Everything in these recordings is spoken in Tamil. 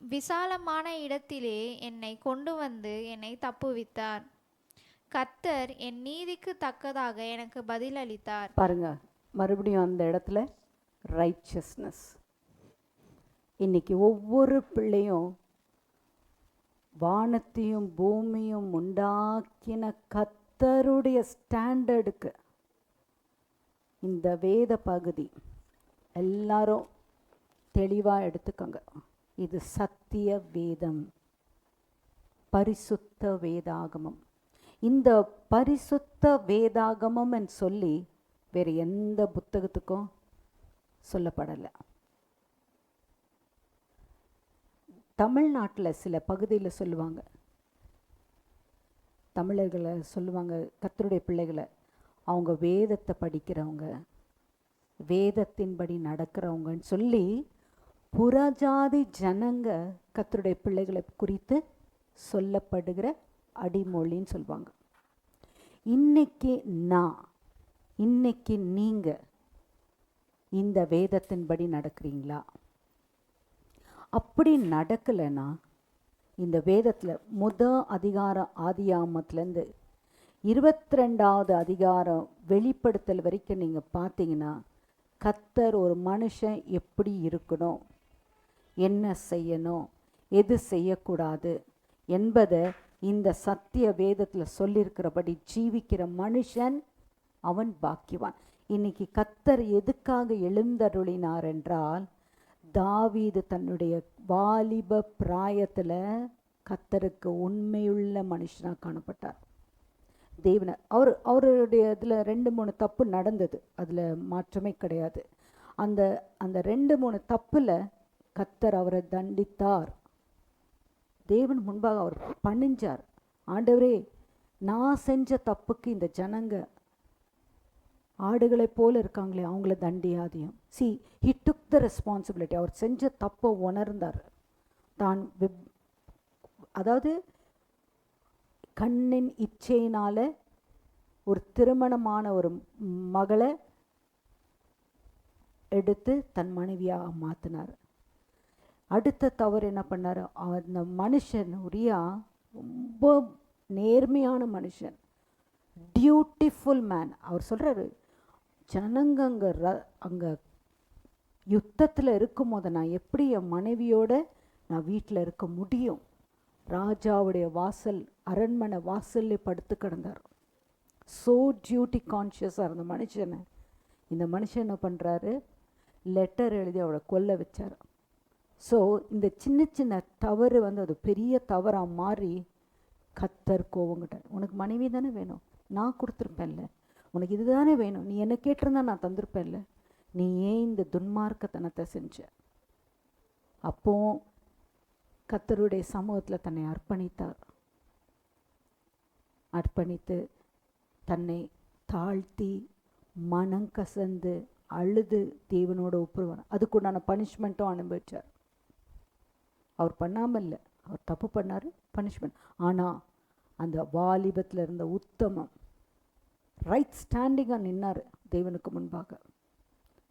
விசாலமான இடத்திலே என்னை கொண்டு வந்து என்னை தப்புவித்தார். கத்தர் என் நீதிக்கு தக்கதாக எனக்கு பதிலளித்தார். பாருங்க மறுபடியும் அந்த இடத்துல ரைச்சஸ்னஸ் இன்னைக்கு ஒவ்வொரு பிள்ளையும் வானத்தையும் பூமியும் உண்டாக்கின கத்தருடைய ஸ்டாண்டர்டுக்கு இந்த வேத பகுதி எல்லாரும் தெளிவாக எடுத்துக்கோங்க. இது சத்திய வேதம் பரிசுத்த வேதாகமம். இந்த பரிசுத்த வேதாகமம் சொல்லி வேறு எந்த புத்தகத்துக்கும் சொல்லப்படலை. தமிழ்நாட்டில் சில பகுதியில் சொல்லுவாங்க. தமிழர்களை சொல்லுவாங்க கத்தருடைய பிள்ளைகளை. அவங்க வேதத்தை படிக்கிறவங்க வேதத்தின்படி நடக்கிறவங்கன்னு சொல்லி புறஜாதி ஜனங்க கத்தருடைய பிள்ளைகளை குறித்து சொல்லப்படுகிற அடிமொழின்னு சொல்லுவாங்க. இன்னைக்கு நான் இன்னைக்கு நீங்கள் இந்த வேதத்தின்படி நடக்கிறீங்களா? அப்படி நடக்கலைன்னா இந்த வேதத்தில் முத அதிகாரம் ஆதியாமத்துலேருந்து இருபத்தி ரெண்டாவது அதிகாரம் வெளிப்படுத்தல் வரைக்கும் நீங்கள் பார்த்தீங்கன்னா கத்தர் ஒரு மனுஷன் எப்படி இருக்கணும்? என்ன செய்யணும்? எது செய்யக்கூடாது? என்பதை இந்த சத்திய வேதத்தில் சொல்லியிருக்கிறபடி ஜீவிக்கிற மனுஷன் அவன் பாக்கியவான். இன்னைக்கு கத்தர் எதுக்காக எழுந்தருளினார் என்றால் தாவீது தன்னுடைய வாலிப பிராயத்தில் கத்தருக்கு உண்மையுள்ள மனுஷனாக காணப்பட்டார். தேவனை அவர் அவருடைய இதில் ரெண்டு மூணு தப்பு நடந்தது. அதில் மாற்றமே கிடையாது. அந்த அந்த ரெண்டு மூணு தப்பில் கத்தர் அவரை தண்டித்தார். தேவன் முன்பாக அவர் பணிஞ்சார். ஆண்டவரே நான் செஞ்ச தப்புக்கு இந்த ஜனங்க ஆடுகளைப் போல இருக்காங்களே அவங்கள தண்டியாதையும் சி ஹி டுக் த ரெஸ்பான்சிபிலிட்டி அவர் செஞ்ச தப்பை உணர்ந்தார். தான் விப்- அதாவது கண்ணின் இச்சையினால ஒரு திருமணமான ஒரு மகளை எடுத்து தன் மனைவியாக மாற்றினார் அடுத்த தவறு என்ன பண்ணார்? அந்த மனுஷன் உரியா ரொம்ப நேர்மையான மனுஷன். டியூட்டிஃபுல் மேன் அவர் சொல்கிறாரு ஜனங்க அங்கே ர அங்கே யுத்தத்தில் இருக்கும்போது நான் எப்படி என் மனைவியோட நான் வீட்டில் இருக்க முடியும்? ராஜாவுடைய வாசல் அரண்மனை வாசல்ல படுத்து கிடந்தார். ஸோ டியூட்டி கான்ஷியஸாக இருந்த மனுஷனை. இந்த மனுஷன் என்ன பண்ணுறாரு லெட்டர் எழுதி அவளை கொல்ல வச்சார். ஸோ இந்த சின்ன சின்ன தவறு வந்து அது பெரிய தவறாக மாறி கத்தர் கோவங்கிட்ட உனக்கு மனைவி தானே வேணும்? நான் கொடுத்துருப்பேன்ல. உனக்கு இதுதானே வேணும்? நீ என்ன கேட்டிருந்தா நான் தந்திருப்பேன்ல. நீ ஏன் இந்த துன்மார்க்கத்தனத்தை செஞ்ச? அப்போ கத்தருடைய சமூகத்தில் தன்னை அர்ப்பணித்தார். அர்ப்பணித்து தன்னை தாழ்த்தி மனம் கசந்து அழுது தேவனோட ஒப்புருவார். அதுக்குண்டான பனிஷ்மெண்ட்டும் அனுபவிச்சார். அவர் பண்ணாமல் இல்லை. அவர் தப்பு பண்ணார் பனிஷ்மெண்ட் ஆனால் அந்த வாலிபத்தில் இருந்த உத்தமம் ரைட் ஸ்டாண்டிங்காக நின்னார் தேவனுக்கு முன்பாக.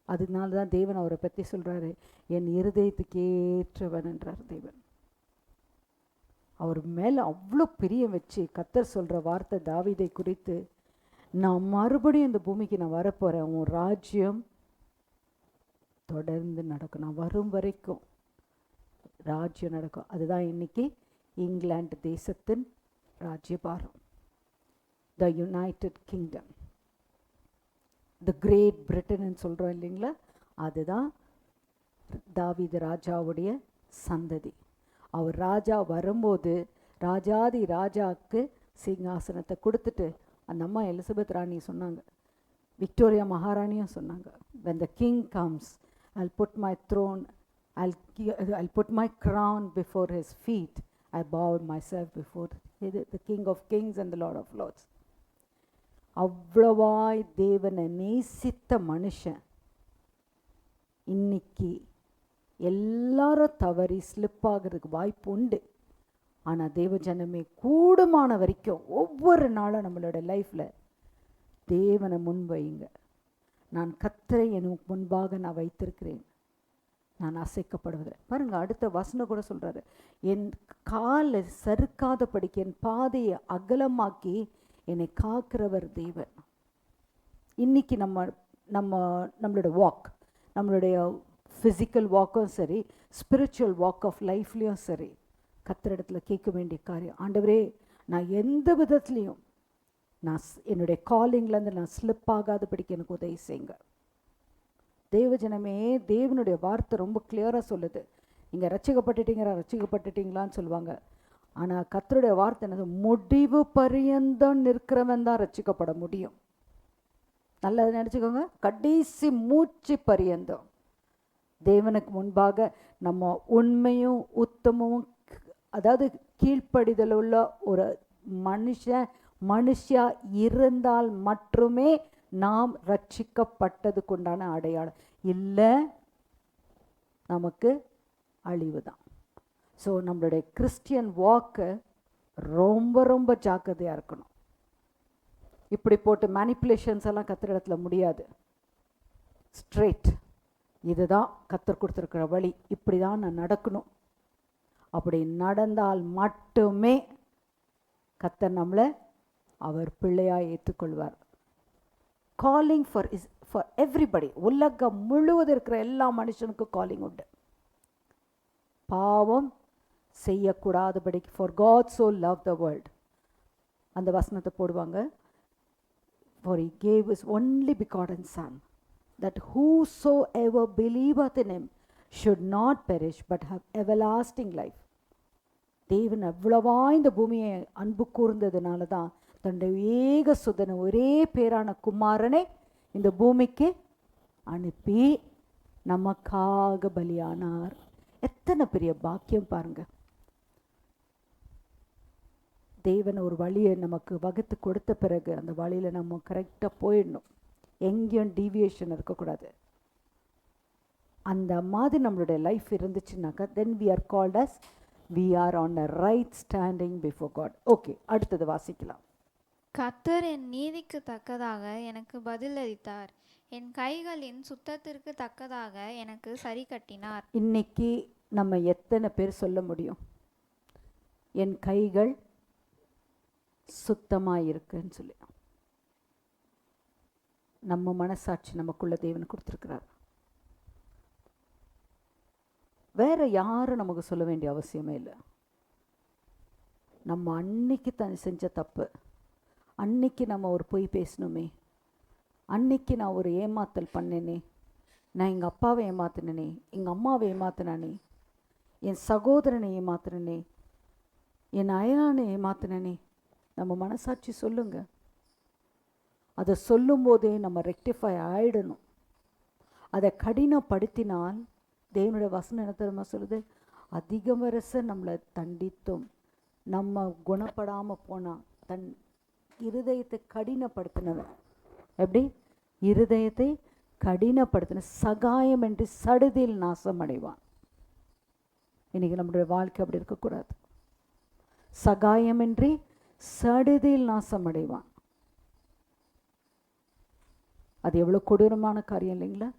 அதனால தான் தேவன் அவரை பற்றி சொல்கிறாரு என் இருதயத்துக்கு ஏற்றவன் என்றார் தேவன். அவர் மேலே அவ்வளோ பிரியம் வச்சு கத்தர் சொல்கிற வார்த்தை தாவிதை குறித்து நான் மறுபடியும் இந்த பூமிக்கு நான் வரப்போகிறேன் உன் ராஜ்யம் தொடர்ந்து நடக்கும். நான் வரும் வரைக்கும் ராஜ்யம் நடக்கும். அதுதான் இன்னைக்கு இங்கிலாந்து தேசத்தின் ராஜ்யபாரம். The united kingdom the great பிரிட்டன்னு சொல்கிறோம் இல்லைங்களா? அதுதான் தாவீது ராஜாவுடைய சந்ததி. அவர் ராஜா வரும்போது ராஜாதி ராஜாவுக்கு சிங்காசனத்தை கொடுத்துட்டு அந்த அம்மா எலிசபெத் ராணி சொன்னாங்க. விக்டோரியா மகாராணியும் சொன்னாங்க. When the king comes i'll put my throne i'll i'll put my crown before his feet. I bowed myself before the the king of kings and the lord of lords. அவ்வளவாய் தேவனை நேசித்த மனுஷன். இன்னைக்கு எல்லாரும் தவறி ஸ்லிப் ஆகிறதுக்கு வாய்ப்பு உண்டு. ஆனால் தேவ ஜனமே கூடுமான வரைக்கும் ஒவ்வொரு நாளும் நம்மளோட லைஃப்பில் தேவனை முன் வையுங்க நான் கத்தரை எனக்கு முன்பாக நான் வைத்திருக்கிறேன். நான் அசைக்கப்படுவது. பாருங்க அடுத்த வசனம் கூட சொல்கிறாரு என் காலை சறுக்காதபடிக்கு என் பாதையை அகலமாக்கி என்னை காக்கிறவர் தேவன். இன்னைக்கு நம்ம நம்ம நம்மளோட வாக் நம்மளுடைய ஃபிசிக்கல் வாக்கும் சரி ஸ்பிரிச்சுவல் வாக் ஆஃப் லைஃப்லேயும் சரி கத்திரிடத்தில் கேட்க வேண்டிய காரியம். ஆண்டவரே நான் எந்த விதத்துலேயும் நான் என்னுடைய காலிங்லேருந்து நான் ஸ்லிப் ஆகாத படிக்க எனக்கு உதவி செய்யுங்க. தேவஜனமே தேவனுடைய வார்த்தை ரொம்ப கிளியராக சொல்லுது. நீங்கள் ரட்சிக்கப்பட்டுட்டீங்களா ரட்சிக்கப்பட்டுட்டீங்களான்னு சொல்லுவாங்க. ஆனால் கத்தருடைய வார்த்தை என்னது? முடிவு பரியந்தம் நிற்கிறவன் தான் ரச்சிக்கப்பட முடியும். நல்லது நினச்சிக்கோங்க. கடைசி மூச்சு பரியந்தம். தேவனுக்கு முன்பாக நம்ம உண்மையும் உத்தமும் அதாவது கீழ்ப்படிதல் உள்ள ஒரு மனுஷன் மனுஷா இருந்தால் மட்டுமே நாம் ரட்சிக்கப்பட்டதுக்குண்டான அடையாளம். இல்லை நமக்கு அழிவு தான் ஸோ நம்மளுடைய கிறிஸ்டியன் வாக்கு ரொம்ப ரொம்ப ஜாக்கிரதையாக இருக்கணும். இப்படி போட்டு மேனிப்புலேஷன்ஸ் எல்லாம் கத்துற இடத்துல முடியாது. ஸ்ட்ரெயிட் இதுதான் கத்தர் கொடுத்துருக்கிற வழி. இப்படி தான் நான் நடக்கணும். அப்படி நடந்தால் மட்டுமே கத்தர் நம்மளை அவர் பிள்ளையாக ஏற்றுக்கொள்வார் calling for is for everybody உலகம் முழுவதும் இருக்கிற எல்லா மனுஷனுக்கும் காலிங் உண்டு. பாவம் செய்யக்கூடாதபடிக்கு for god so love the world அந்த வசனத்தை போடுவாங்க. For for he gave his only begotten Son, that whosoever believeth in him should not perish but have everlasting life தேவன் அவ்வளவா இந்த பூமியை அன்பு கூர்ந்ததுனால தான் தன்னுடைய ஏக சுதன ஒரே பேரான குமாரனை இந்த பூமிக்கு அனுப்பி நமக்காக பலியானார். எத்தனை பெரிய பாக்கியம் பாருங்க. தேவன் ஒரு வழியை நமக்கு வகுத்து கொடுத்த பிறகு அந்த வழியில் நம்ம கரெக்டாக போயிடணும். எங்கேயும் டீவியேஷன் இருக்கக்கூடாது. அந்த மாதிரி நம்மளுடைய life இருந்துச்சுனாக்கா then we are called as we are on a right standing before god okay அடுத்தது வாசிக்கலாம். கர்த்தர் என் நீதிக்கு தக்கதாக எனக்கு பதிலளித்தார். என் கைகளின் சுத்தத்திற்கு தக்கதாக எனக்கு சரி கட்டினார். இன்னைக்கு நம்ம எத்தனை பேர் சொல்ல முடியும்? என் கைகள் சுத்தமாக இருக்குன்னு சொல்லி. நம்ம மனசாட்சி நமக்குள்ள தேவன் கொடுத்துருக்கிறார். வேற யாரும் நமக்கு சொல்ல வேண்டிய அவசியமே இல்லை. நம்ம அன்னைக்கு தான் செஞ்ச தப்பு அன்னைக்கு நம்ம ஒரு பொய் பேசணுமே. அன்னைக்கு நான் ஒரு ஏமாத்தல் பண்ணேனே. நான் எங்கள் அப்பாவை ஏமாத்தினே எங்கள் அம்மாவை ஏமாத்தினானே. என் சகோதரனை ஏமாத்தினே என் அயலானை ஏமாத்தினே நம்ம மனசாட்சி சொல்லுங்க. அதை சொல்லும்போதே நம்ம ரெக்டிஃபை ஆயிடணும். அதை கடினப்படுத்தினால் தேவனுடைய வசனம் என்ன தெரியுமா சொல்லுது? அதிகம் வரச நம்மளை தண்டித்தும் நம்ம குணப்படாமல் போனால் தன் இருதயத்தை கடினப்படுத்தினவன். எப்படி? இருதயத்தை கடினப்படுத்தின சகாயம் என்று சடுதியில் நாசம் அடைவான் இன்னைக்கு நம்முடைய வாழ்க்கை அப்படி இருக்கக்கூடாது. சகாயமின்றி சடுதியில் நாசம் அடைவான் அது எவ்வளோ கொடூரமான காரியம் இல்லைங்களா?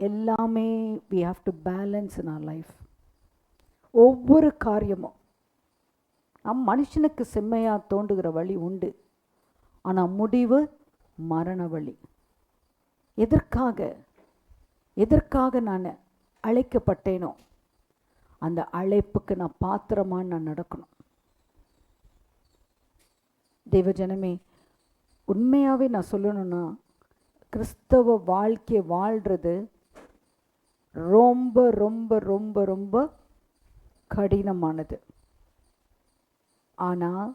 எல்லாமே we have to balance in our life ஒவ்வொரு காரியமும் நம் மனுஷனுக்கு செம்மையாக தோண்டுகிற வழி உண்டு. ஆனால் முடிவு மரண வழி. எதற்காக? எதற்காக நான் அழைக்கப்பட்டேனோ? அந்த அழைப்புக்கு நான் பாத்திரமா நான் நடக்கணும். தெய்வஜனமே உண்மையாகவே நான் சொல்லணும்னா கிறிஸ்தவ வாழ்க்கையை வாழ்கிறது ரொம்ப ரொம்ப ரொம்ப ரொம்ப கடினமானது. ஆனால்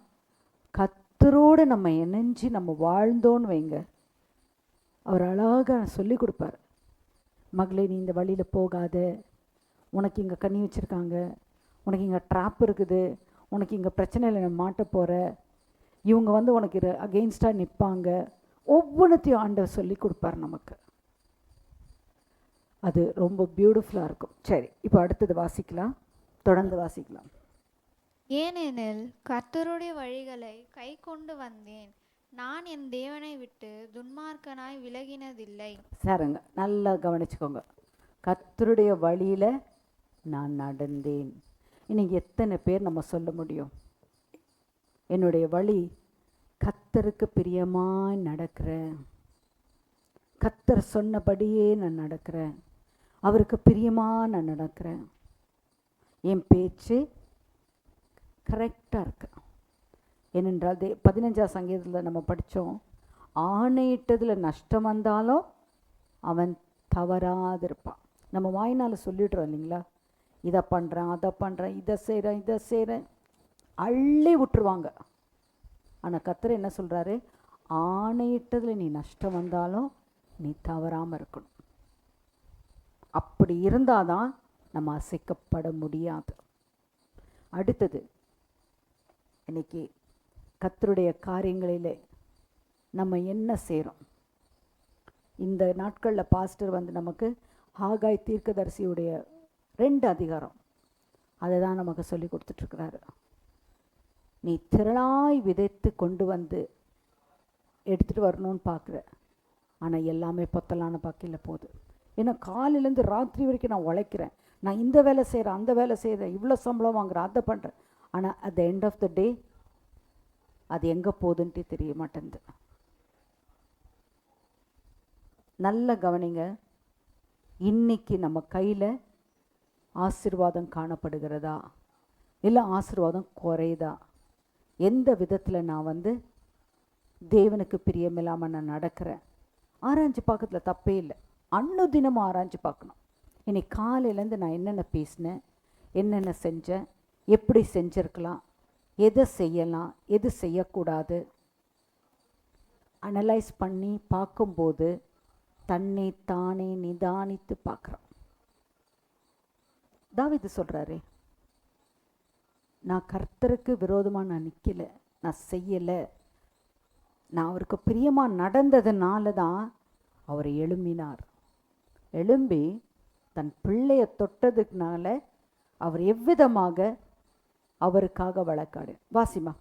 கத்தரோடு நம்ம இணைஞ்சு நம்ம வாழ்ந்தோன்னு வைங்க. அவர் அழகாக சொல்லி கொடுப்பார். மகளே நீ இந்த வழியில் போகாத. உனக்கு இங்கே கண்ணி வச்சுருக்காங்க. உனக்கு இங்கே ட்ராப் இருக்குது. உனக்கு இங்கே பிரச்சனையில் நீ மாட்ட போகிற இவங்க வந்து உனக்கு இது அகெயின்ஸ்டாக நிற்பாங்க ஒவ்வொன்றத்தையும் ஆண்டவர் சொல்லி கொடுப்பார் நமக்கு. அது ரொம்ப பியூட்டிஃபுல்லாக இருக்கும். சரி இப்போ அடுத்தது வாசிக்கலாம். தொடர்ந்து வாசிக்கலாம். ஏனெனில் கர்த்தருடைய வழிகளை கை கொண்டு வந்தேன். நான் என் தேவனை விட்டு துன்மார்க்கனாய் விலகினதில்லை. சாருங்க நல்லா கவனிச்சுக்கோங்க. கர்த்தருடைய வழியில் நான் நடந்தேன். இன்னைக்கு எத்தனை பேர் நம்ம சொல்ல முடியும்? என்னுடைய வழி கத்தருக்கு பிரியமாய் நடக்கிறேன். கத்தர் சொன்னபடியே நான் நடக்கிறேன். அவருக்கு பிரியமாக நான் நடக்கிறேன். என் பேச்சு கரெக்டாக இருக்கு. ஏனென்றால் தே பதினஞ்சாம் சங்கீதத்தில் நம்ம படித்தோம் ஆணையிட்டதில் நஷ்டம் வந்தாலும் அவன் தவறாது இருப்பான் நம்ம வாய்னால் சொல்லிடுறோம் இல்லைங்களா? இதை பண்ணுறேன் அதை பண்ணுறேன் இதை செய்கிறேன் இதை செய்கிறேன் அள்ளி விட்டுருவாங்க. ஆனால் கத்தர் என்ன சொல்கிறாரு ஆணையிட்டதில் நீ நஷ்டம் வந்தாலும் நீ தவறாமல் இருக்கணும். அப்படி இருந்தால் தான் நம்ம அசைக்கப்பட முடியாது. அடுத்தது இன்னைக்கு கத்தருடைய காரியங்களிலே நம்ம என்ன செய்கிறோம் இந்த நாட்களில் பாஸ்டர் வந்து நமக்கு ஹாகாய் தீர்க்கதரிசியுடைய ரெண்டு அதிகாரம். அதை தான் நமக்கு சொல்லி கொடுத்துட்ருக்கிறாரு. நீ திரளாய் விதைத்து கொண்டு வந்து எடுத்துகிட்டு வரணும்னு பார்க்குற ஆனால் எல்லாமே பொத்தலான பாக்கியில் போகுது. ஏன்னா காலையிலேருந்து ராத்திரி வரைக்கும் நான் உழைக்கிறேன். நான் இந்த வேலை செய்கிறேன் அந்த வேலை செய்கிறேன் இவ்வளோ சம்பளம் வாங்குகிறேன் அதை பண்ணுறேன் ஆனால் at the end of the day அது எங்கே போகுதுன்ட்டு தெரிய மாட்டேங்குது நல்ல கவனிங்க இன்னைக்கு நம்ம கையில் ஆசிர்வாதம் காணப்படுகிறதா? இல்லை ஆசிர்வாதம் குறையுதா? எந்த விதத்தில் நான் வந்து தேவனுக்கு பிரியமில்லாமல் நான் நடக்கிறேன்? ஆராய்ஞ்சு பார்க்கறதுல தப்பே இல்லை. அன்னுதினமும் ஆராய்ஞ்சு பார்க்கணும். இன்னைக்கு காலையிலேருந்து நான் என்னென்ன பேசினேன் என்னென்ன செஞ்சேன் எப்படி செஞ்சுருக்கலாம்? எதை செய்யலாம்? எது செய்யக்கூடாது? அனலைஸ் பண்ணி பார்க்கும்போது தன்னை தானே நிதானித்து பார்க்குறோம் தாவிது சொல்கிறாரு நான் கர்த்தருக்கு விரோதமாக நான் நிற்கலை நான் செய்யலை. நான் அவருக்கு பிரியமாக நடந்ததுனால தான் அவர் எழும்பினார். எழும்பி தன் பிள்ளையை தொட்டதுனால அவர் எவ்விதமாக அவருக்காக வழக்காடு. வாசிமா.